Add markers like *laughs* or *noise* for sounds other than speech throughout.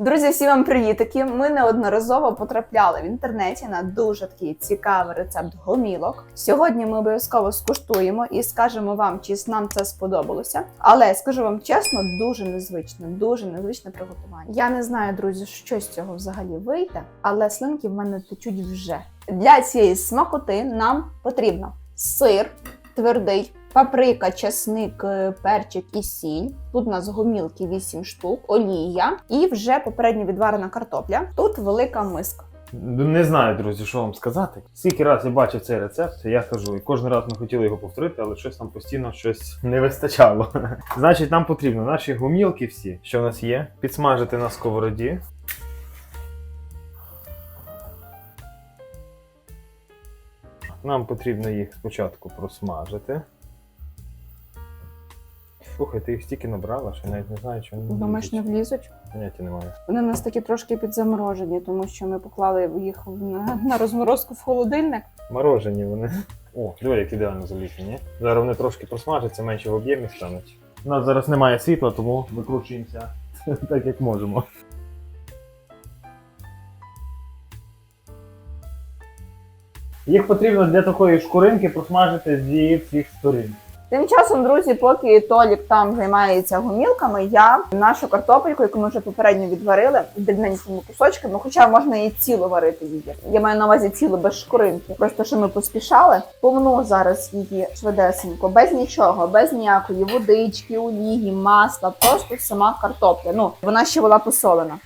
Друзі, всі вам привітики! Ми неодноразово потрапляли в інтернеті на дуже такий цікавий рецепт гомілок. Сьогодні ми обов'язково скуштуємо і скажемо вам, чи нам це сподобалося. Але скажу вам чесно, дуже незвичне, дуже незвичне приготування. Я не знаю, друзі, що з цього взагалі вийде, але слинки в мене течуть вже. Для цієї смакоти нам потрібно сир твердий. Паприка, чесник, е, перчик і сіль. Тут у нас гомілки 8 штук, олія і вже попередньо відварена картопля. Тут велика миска. Не знаю, друзі, що вам сказати. Скільки раз я бачив цей рецепт, я кажу, і кожен раз ми хотіли його повторити, але щось нам постійно щось не вистачало. *laughs* Значить, нам потрібно наші гумілки всі, що в нас є, підсмажити на сковороді. Нам потрібно їх спочатку просмажити. Слухай, ти їх стільки набрала, що я навіть не знаю, чи вони Думаєш, не влізуть. Поняття немає. Вони у нас такі трошки підзаморожені, тому що ми поклали їх на, на розморозку в холодильник. Морожені вони. О, диви, як ідеально залізли. Зараз вони трошки просмажаться, менше в об'ємі стануть. У нас зараз немає світла, тому викручуємося *laughs* так, як можемо. Їх потрібно для такої шкуринки просмажити зі всіх сторін. Тим часом, друзі, поки Толік там займається гумілками, я нашу картопельку, яку ми вже попередньо відварили дрібненькими кусочками, хоча можна і ціло варити її. Я маю на увазі ціло без шкуринки. Просто що ми поспішали. Помну зараз її швидесенько, без нічого, без ніякої водички, олії, масла, просто сама картопля. Ну вона ще була посолена.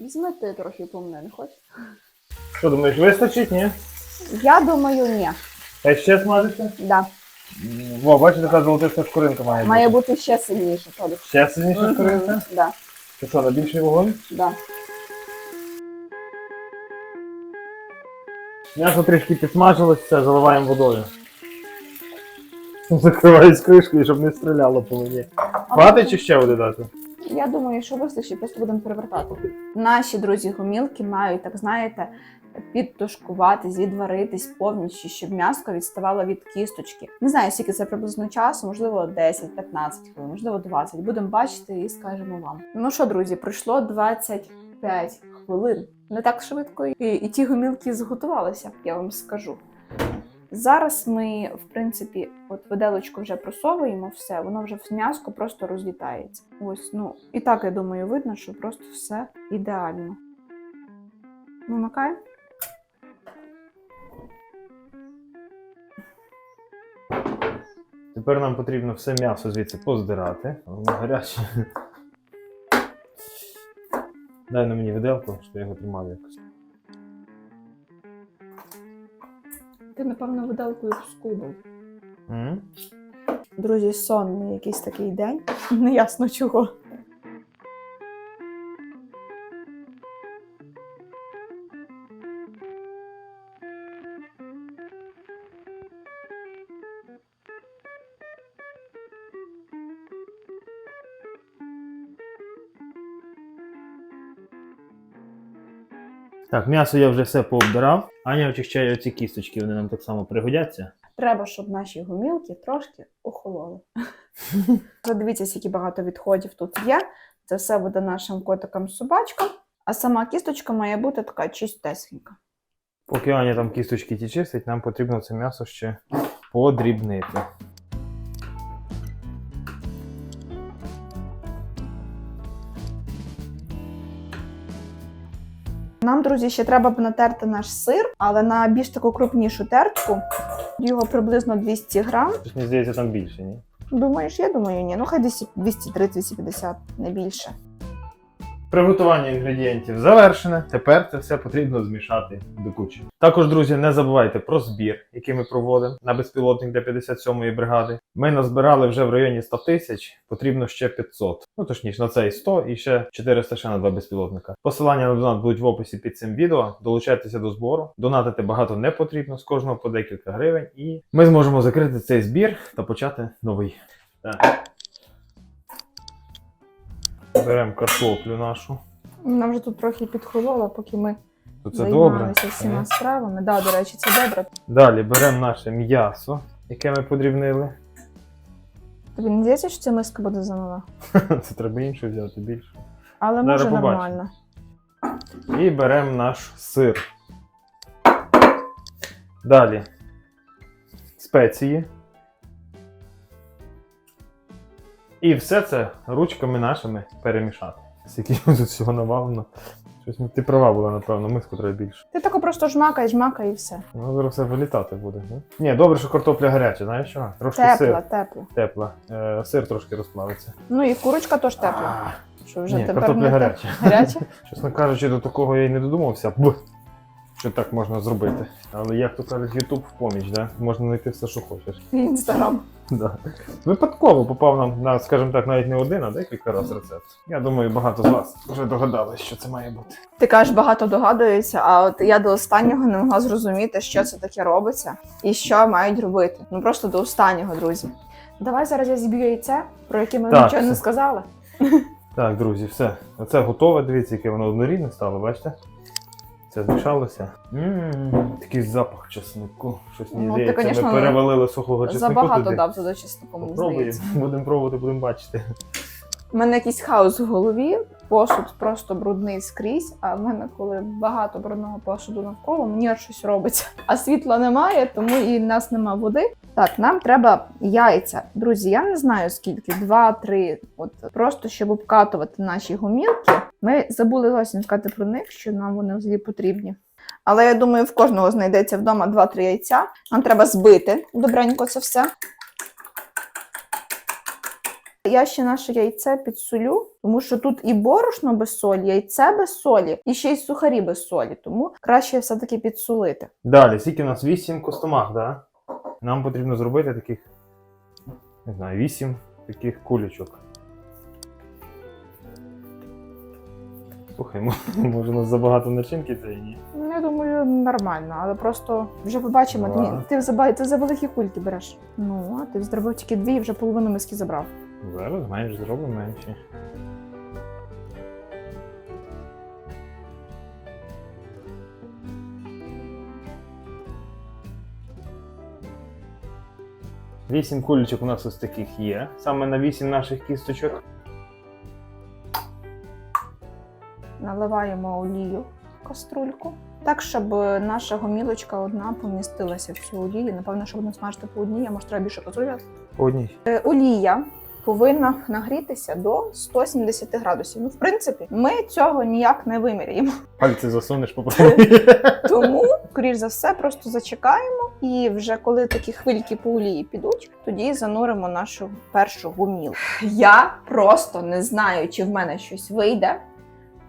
Візьми ти трохи помне, не хочеш? Що думаєш, вистачить, ні? Я думаю, ні. Та ще смажиться? Да. О, бачите, така золотиста шкуринка має, Має бути. бути ще сильніше, Толік. Ще сильніша шкуринка? Да, Це що, на більший вогонь? да. М'ясо трішки підсмажилось, все, заливаємо водою. Закриваюсь кришкою, щоб не стріляло по мені. Хватить чи ще води дати? Я думаю, що вистачить, просто будемо перевертати. Наші друзі гумілки мають, так знаєте, підтушкуватись, відваритись повністю, щоб м'яско відставало від кісточки. Не знаю, скільки це приблизно часу, можливо, 10-15 хвилин, можливо, 20. Будемо бачити і скажемо вам. Ну що, друзі, пройшло 25 хвилин. Не так швидко, і, і ті гумілки зготувалися, я вам скажу. Зараз ми, в принципі, от виделочку вже просовуємо все, воно вже в м'яско просто розлітається. Ось, ну і так я думаю, видно, що просто все ідеально. Вимикай. Тепер нам потрібно все м'ясо звідси поздирати. Воно гаряче. Дай на мені виделку, щоб я його тримав якось. Ти, напевно, виделкою скубав. М? Друзі, сонний якийсь такий день. *laughs* Неясно чого. Так, м'ясо я вже все пообдирав. Аня очищає оці кісточки, вони нам так само пригодяться. Треба, щоб наші гумілки трошки охололи. *laughs* Подивіться, скільки багато відходів тут є. Це все буде нашим котикам собачкам. А сама кісточка має бути така чистесенька. Поки Аня там кісточки ті чистить, нам потрібно це м'ясо ще подрібнити. Нам, друзі, ще треба б натерти наш сир, але на більш таку крупнішу тертку. Його приблизно 200 грам. Щось мені здається, там більше, ні? Думаєш, я думаю, ні. Ну хай десь 230-250, не більше. Приготування інгредієнтів завершене. Тепер це все потрібно змішати до кучі. Також, друзі, не забувайте про збір, який ми проводимо на безпілотник для 57-ї бригади. Ми назбирали вже в районі 100 тисяч, потрібно ще 500. Ну точніше, на цей 100 і ще 400 ще на два безпілотника. Посилання на донат будуть в описі під цим відео. Долучайтеся до збору. Донатити багато не потрібно, з кожного по декілька гривень, і ми зможемо закрити цей збір та почати новий. Так. Беремо картоплю нашу. Вона вже тут трохи підхолола, поки ми То це добре. всіма справами. Да, до речі, це добре. Далі беремо наше м'ясо, яке ми подрібнили. Тобі не здається, що ця миска буде замала? *laughs* Це треба інше взяти більше. Але Зараз може побачимо. нормально. І беремо наш сир. Далі спеції. І все це ручками нашими перемішати. Скільки тут всього навалено. Щось ну, ти права була, напевно, миску треба більше. Ти тако просто жмакай, жмакай і все. Ну, зараз все вилітати буде. Не? Ні, добре, що картопля гаряча, знаєш що? Трошки Тепла, сир. тепла. Тепла. Е, сир трошки розплавиться. Ну і курочка теж тепла. А, Що вже Ні, тепер картопля не гаряча. так. Гаряча? *laughs* Чесно кажучи, до такого я й не додумався. Б. Що так можна зробити. Але як то кажуть, YouTube в поміч, да? можна знайти все, що хочеш. Інстаграм. Да. Випадково попав нам на, скажімо так, навіть не один, а декілька разів рецепт. Я думаю, багато з вас вже догадались, що це має бути. Ти кажеш, багато догадується, а от я до останнього не могла зрозуміти, що це таке робиться і що мають робити. Ну просто до останнього, друзі. Давай зараз я зіб'ю яйце, про яке ми Так, нічого не сказали. Так, друзі, все. Оце готове. Дивіться, яке воно однорідне стало, бачите? Це змішалося. Ммм, такий запах чеснику. Щось мені Ну, ти, здається, конечно, ми перевалили сухого чеснику Забагато туди. дав туди чеснику, мені здається. будемо пробувати, будемо бачити. У мене якийсь хаос в голові, посуд просто брудний скрізь. А в мене, коли багато брудного посуду навколо, мені щось робиться. А світла немає, тому і в нас нема води. Так, нам треба яйця. Друзі, я не знаю скільки, два-три. От просто щоб обкатувати наші гумілки. Ми забули зовсім сказати про них, що нам вони взагалі потрібні. Але я думаю, в кожного знайдеться вдома 2-3 яйця. Нам треба збити добренько це все. Я ще наше яйце підсолю, тому що тут і борошно без солі, яйце без солі, і ще й сухарі без солі. Тому краще все-таки підсолити. Далі, скільки у нас 8 костомах, да? Нам потрібно зробити таких, не знаю, 8 таких кулечок. Слухай, мо- *laughs* може у нас забагато начинки ні. Ну, Я думаю, нормально, але просто вже побачимо. Ладно. Ні, ти за, ти за великі кульки береш. Ну, а ти зробив тільки дві і вже половину миски забрав. Зараз менше зробимо менше. Вісім кулечок у нас ось таких є. Саме на вісім наших кісточок. Наливаємо олію в каструльку. Так, щоб наша гомілочка одна помістилася в цю олію. Напевно, щоб не смажити по одній, а може треба більше каструлю. По одній. Е, Олія повинна нагрітися до 170 градусів. Ну, в принципі, ми цього ніяк не виміряємо. Пальці засунеш, попробуй. Тому, скоріш за все, просто зачекаємо, і вже коли такі хвильки по олії підуть, тоді зануримо нашу першу гумілку. Я просто не знаю, чи в мене щось вийде.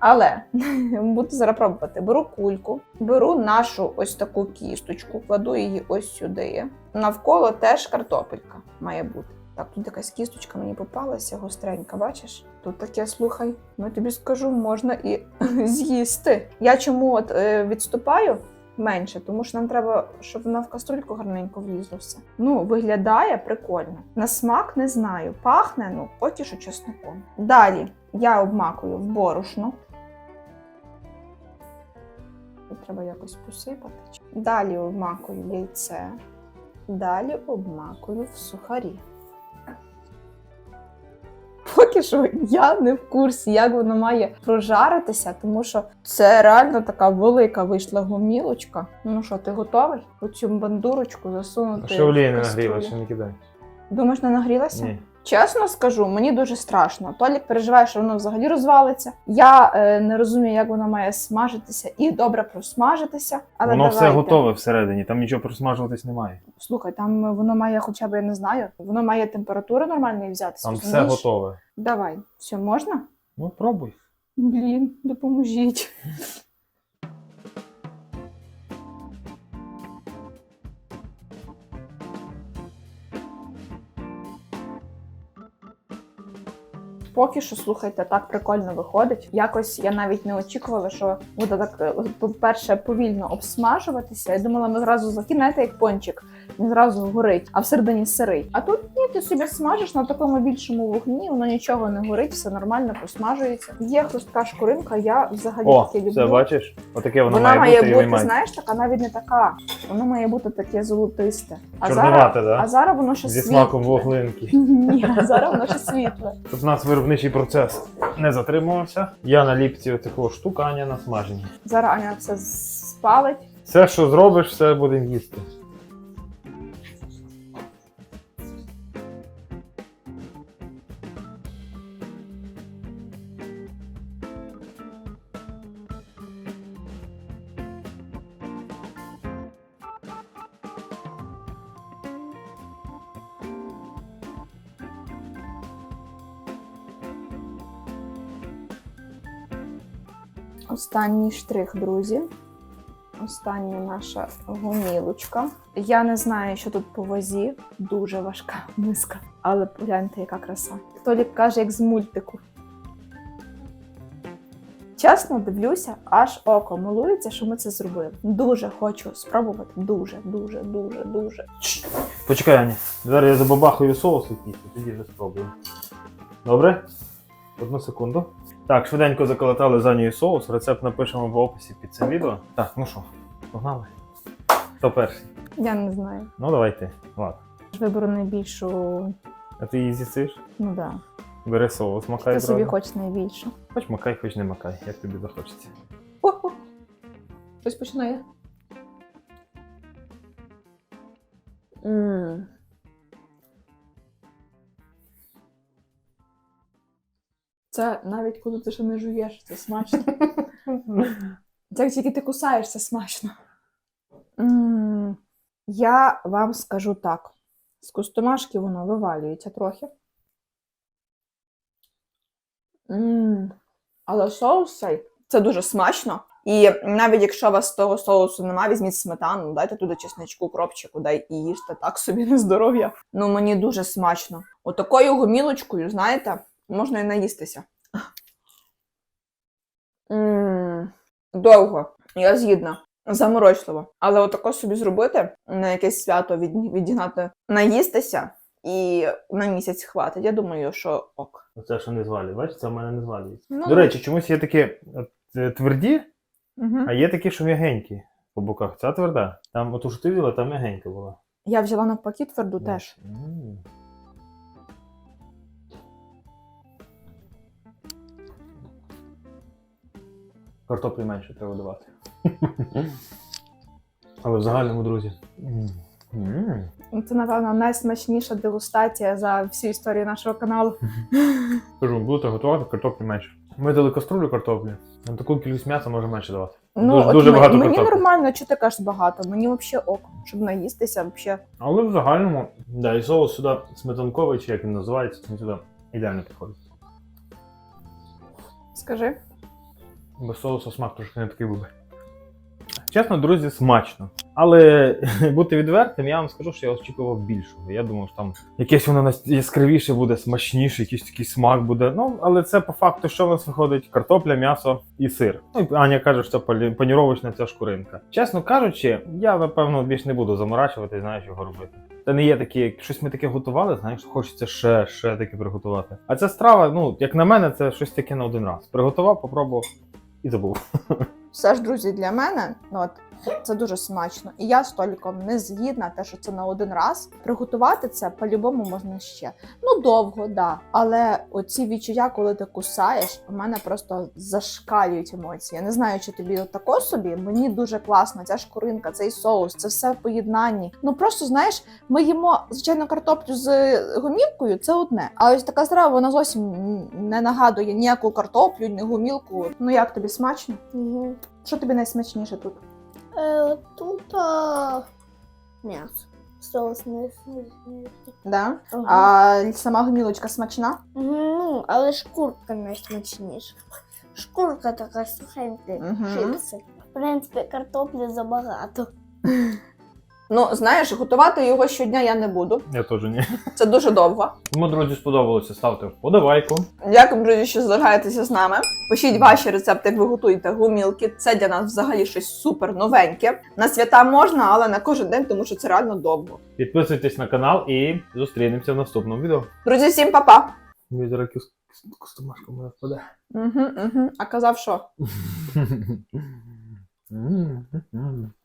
Але *laughs* буду зараз пробувати. Беру кульку, беру нашу ось таку кісточку, кладу її ось сюди. Навколо теж картопелька має бути. Так, тут якась кісточка мені попалася, гостренька, бачиш? Тут таке, слухай, ну тобі скажу, можна і *laughs* з'їсти. Я чому от е, відступаю менше, тому що нам треба, щоб вона в каструльку гарненько влізло все. Ну, виглядає прикольно. На смак не знаю. Пахне, ну, поки що чесником. Далі я обмакую в борошно. Треба якось посипати. Далі обмакую яйце. Далі обмакую в сухарі. Поки що я не в курсі, як воно має прожаритися, тому що це реально така велика вийшла гомілочка. Ну що, ти готовий? Оцю бандурочку засунути. А що в не каструлю? нагріла, ще не кидай. Думаєш, не нагрілася? Ні. Чесно скажу, мені дуже страшно. Толік переживає, що воно взагалі розвалиться. Я е, не розумію, як воно має смажитися і добре просмажитися. Але Воно все готове всередині, там нічого просмажуватись немає. Слухай, там воно має, хоча б я не знаю, воно має температуру нормальної взятися. Там все розумієш? готове. Давай, все можна? Ну, пробуй. Блін, допоможіть. Поки що, слухайте, так прикольно виходить. Якось я навіть не очікувала, що буде так, е, по-перше, повільно обсмажуватися. Я думала, ми зразу закинете як пончик, він зразу горить, а всередині сирий. А тут ти собі смажиш на такому більшому вогні, воно нічого не горить, все нормально посмажується. Є хрустка шкуринка, я взагалі О, таке люблю. все, бачиш? Отаке воно, Вона має бути, бути, знаєш, така навіть не така. Воно має бути таке золотисте. А зараз, да? а зараз воно ще Зі смаком вуглинки. *laughs* Ні, а зараз воно ще світле. Тут у нас виробничий процес не затримувався. Я на ліпці такого штука, Аня на смаженні. Зараз Аня все спалить. Все, що зробиш, все будемо їсти. Останній штрих, друзі. Остання наша гумілочка. Я не знаю, що тут по вазі. Дуже важка *laughs* миска. Але погляньте, яка краса. Толік каже, як з мультику. Чесно дивлюся, аж око милується, що ми це зробили. Дуже хочу спробувати. Дуже, дуже, дуже, дуже. Почекай, Аня. Зараз я забабахаю соус якийсь, і тоді вже спробую. Добре? Одну секунду. Так, швиденько заколотали за нею соус. Рецепт напишемо в описі під цим відео. Так, ну що, погнали. Хто перший? Я не знаю. Ну давай ти. Ладно. Виберу найбільшу. А ти її з'їсиш? Ну да. Бери соус, макай Ти собі хочеш найбільшу. Хоч макай, хоч не макай, як тобі захочеться. О-о. Хтось починає. М. Це навіть коли ти ще не жуєш, це смачно. Це *laughs* як тільки ти кусаєш, це смачно. Я вам скажу так: з кустомашки воно вивалюється трохи. Але соус цей це дуже смачно. І навіть якщо у вас того соусу немає, візьміть сметану, дайте туди чесничку, кропчику, дай і їжте так собі *laughs* на здоров'я. Ну мені дуже смачно. Отакою гомілочкою, знаєте, можна і наїстися. М, Довго, я згідна. Заморочливо. Але отако собі зробити на якесь свято від, відігнати, наїстися і на місяць хватить. Я думаю, що ок. Оце що не звалює, бачиш, це в мене не звалюється. Ну, До речі, чомусь є такі от, е, тверді, Мгм. а є такі, що м'ягенькі по боках. Ця тверда. Там оту, що ти взяла, там м'ягенька була. Я взяла навпаки тверду теж. М. Картоплі менше треба давати. *laughs* Але в загальному, друзі. Це, напевно, найсмачніша дегустація за всю історію нашого каналу. *laughs* Кажу, будете готувати картоплі менше. Ми дали каструлю картоплі, на таку кількість м'яса може менше давати. Ну, Дуже- от дуже мені, багато мені картоплі. нормально, що ти кажеш багато. Мені взагалі ок, щоб наїстися, взагалі. Але в загальному, да, і соус сюди сметанковий, чи як він називається, він сюди ідеально підходить. Скажи. Без соусу смак трошки не такий буде. Чесно, друзі, смачно. Але *laughs* бути відвертим, я вам скажу, що я очікував більшого. Я думав, що там якесь воно яскравіше буде, смачніше, якийсь такий смак буде. Ну, але це по факту, що в нас виходить: картопля, м'ясо і сир. Ну, і Аня каже, що це паніровочна ця шкуринка. Чесно кажучи, я напевно більш не буду заморачувати, знаєш, його робити. Це не є такі, щось ми таке готували, знаєш, хочеться ще, ще таке приготувати. А ця страва, ну, як на мене, це щось таке на один раз. Приготував, попробував і забув. Все ж, друзі, для мене ну, от, це дуже смачно. І я з Толіком не згідна, те, що це на один раз. Приготувати це по-любому можна ще. Ну, довго, да. Але оці відчуття, коли ти кусаєш, у мене просто зашкалюють емоції. Я не знаю, чи тобі тако собі. Мені дуже класно, ця шкуринка, цей соус, це все в поєднанні. Ну просто знаєш, ми їмо звичайно картоплю з гумілкою, це одне. А ось така страва, вона зовсім не нагадує ніяку картоплю, ні гумілку. Ну як тобі смачно? Угу. Що тобі найсмачніше тут? Е, тут а... м'ясо. Соус не. Да? Угу. А сама гумілочка смачна? Ну, але шкурка найсмачніша. Шкурка така сухенька, угу. чипси. В принципі, картоплі забагато. *laughs* Ну, знаєш, готувати його щодня я не буду. Я теж ні. Це дуже довго. Тому, друзі, сподобалося, ставте вподобайку. Дякую, друзі, що залишаєтеся з нами. Пишіть ваші рецепти, як ви готуєте гумілки. Це для нас взагалі щось супер новеньке. На свята можна, але на кожен день, тому що це реально довго. Підписуйтесь на канал і зустрінемося в наступному відео. Друзі, всім па-па! Зараз костомашка мене впаде. Угу, угу. А казав, що? *laughs*